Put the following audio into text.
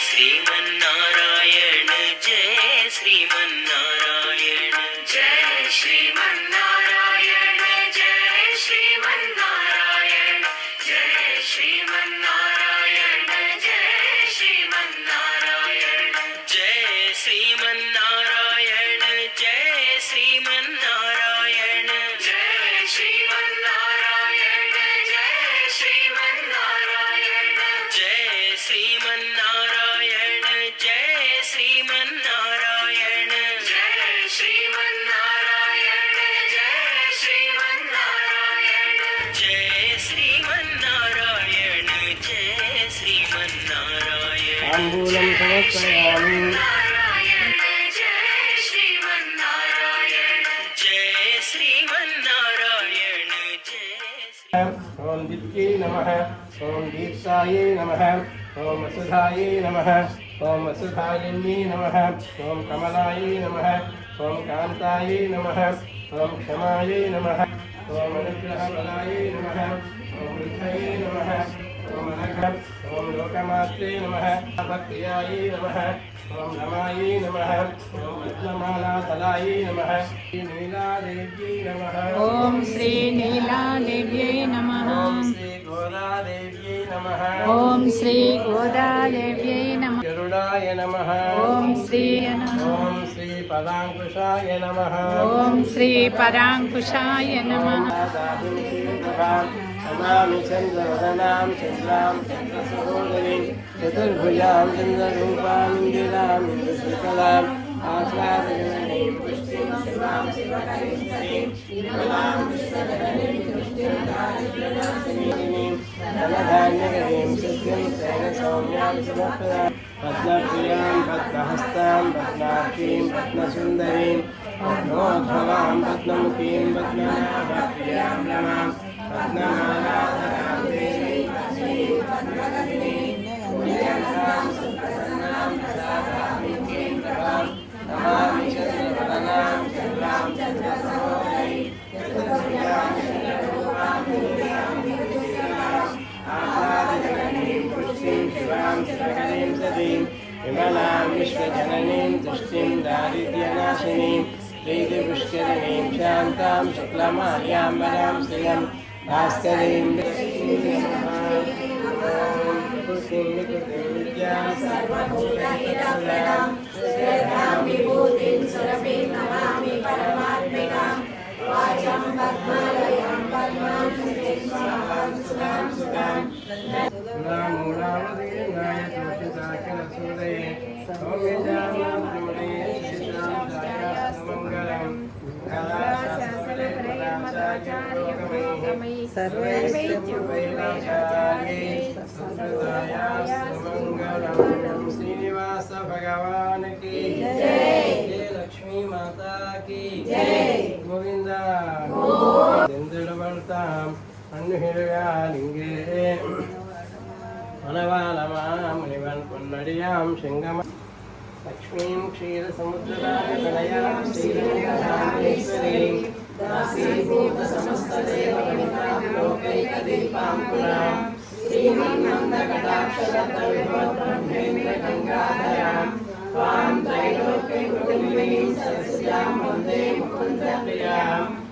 श्रीमन्नारायण। जय श्रीमन्नारायण। जय श्रीमन्नारायण। जय श्रीमन्नारायण। जय श्रीमन्नारायण। जय श्रीमन्नारायण। जय श्रीमन् ताम्बूलं समर्पयामि ॐ दिप्त्यै नमः। ओम दीप्तायै नमः। ॐ वसुधायै नमः। ओम वसुधालिन्यै नमः। ॐ कमलायै नमः। ओम कान्तायै नमः। ओम क्षमायै नमः। ॐ अनुग्रहबलायै नमः। ॐ वृद्धये नमः। ओम लोकमात्रे नमः। भक्त्यायै नमः। ॐ नमायै नमः। ॐ रत्नमालाधलायै नमः। श्रीनीलादेव्यै नमः। ॐ श्रीनीलादेव्यै नमः। ॐ श्रीगोदादेव्यै नमः। ॐ श्रीगोदादेव्यै नमः। गरुडाय नमः। ॐ श्री ॐ श्रीपदाङ्कुशाय नमः। ॐ श्रीपदाङ्कुशाय नमः। నమామి చంద్రవదనాం చంద్రాం చంద్రసహోదరీం చతుర్భుజాం చంద్రరూపాం ఇందిరాం ఇంద్రశకలాం ఆశ్లాదజననీం పుష్టిం శివాం శివకరీం విమలాం విశ్వజననీం పుష్టిం దారిద్ర్యనాశినీం ధనధాన్యగరీం సిద్ధిం సౌమ్యాం సమర్పదాం పద్మప్రియాం పద్మహస్తాం పద్మాక్షీం పద్మసుందరీం పద్మోద్భవాం పద్మముఖీం పద్మనాభప్రియాం రమాం పద్మనా శివకరీం విమలాం విశ్వజననీం తుష్టిం దారిద్ర్యనాశినీం ప్రీతిపుష్కరిణీం శాంతాం శుక్లమార్యాంబరాం శ్రియం భాస్కరీం ప్రకృతిం వికృతిం శ్రీనివాస భగవాన్కి లక్ష్మీ మాతా కి గోవింద. చంద్రుడు పడతాం. அன்னுகிழகாலிங்கே மனவாளமாமுனிவன்கொன்னடியாம் சிங்கம லக்ஷ்மீம் க்ஷீரசமுத்திரதாரகலயாம் ஸ்ரீரங்கராமேஸ்வரீம் दासीभूतसमस्तदेवगणितां लोकैकदीपां पुरां श्रीमन्नन्दकटाक्षदत्तविभव